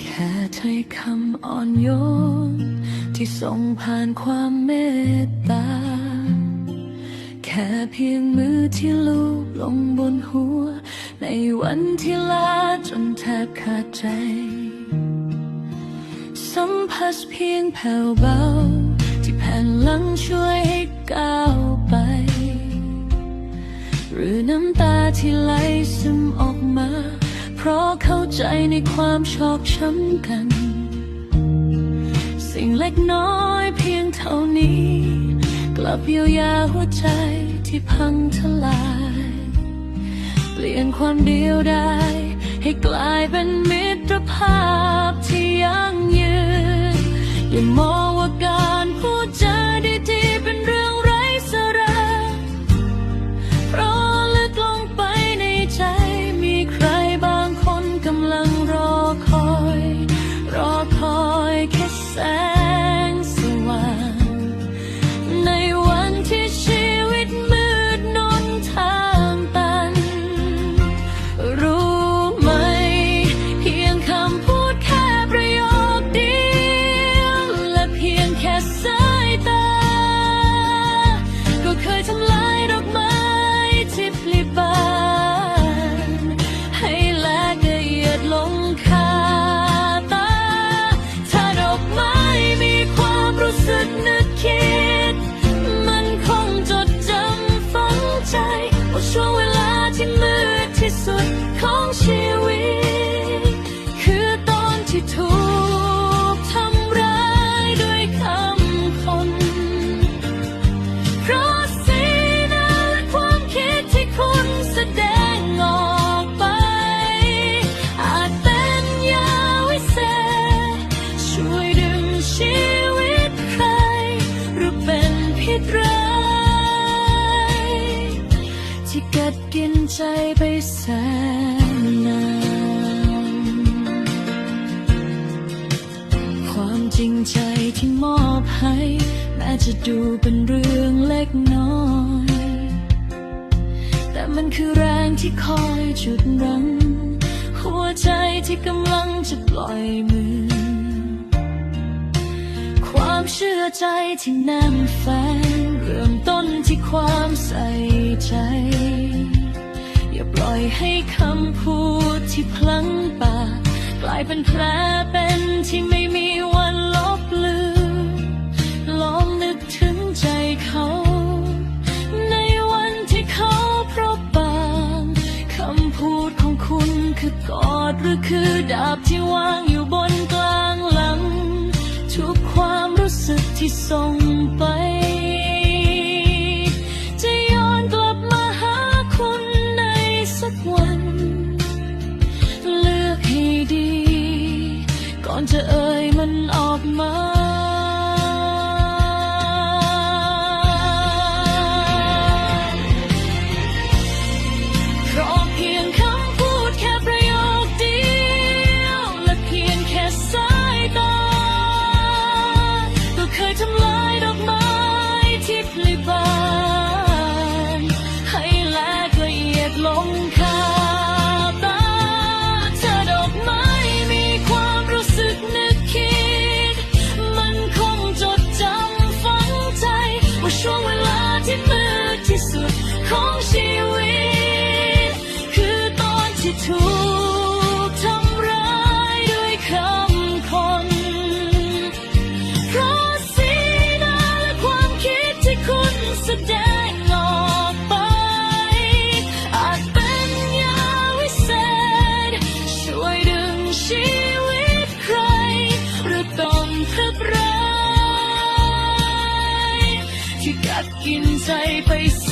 แค่ถ้อยคำอ่อนโยน ที่ส่งผ่านความเมตตา แค่เพียงมือที่ลูบลงบนหัว ในวันที่ลาจนแทบขาดใจ สัมผัสเพียงแผ่วเบา ที่แผ่นหลังช่วยให้ก้าวไป หรือน้ำตาที่ไหลซึมออกมา เพราะเข้าใจในความชอกช้ำกัน สิ่งเล็กน้อยเพียงเท่านี้ กลับเยียวยาหัวใจที่พังทลาย เปลี่ยนความเดียวดายให้กลายเป็นมิตรภาพที่ยั่งยืนอย่ามอง ที่ถูกทำร้ายด้วยคำคน เพราะสีหน้าและความคิดที่คุณแสดงออกไป อาจเป็นยาวิเศษช่วยดึงชีวิตใคร หรือเป็นพิษร้ายที่กัดกินใจไปแสน ที่มอบให้ แม้จะดูเป็นเรื่องเล็กน้อย แต่มันคือแรงที่คอยจุดรั้งหัวใจที่กำลังจะปล่อยมือ ความเชื่อใจที่แน่นแฟนเริ่มต้นที่ความใส่ใจ อย่าปล่อยให้คำพูดที่พลั้งปากกลายเป็นแผลเป็นที่ไม่ ดหรือคือดาบที่วางอยู่บนกลางหลัง ทุกความรู้สึกที่ส่งไป จะย้อนกลับมาหาคุณในสักวัน เลือกให้ดี ก่อนจะเอ่ย long. กินใจไปเส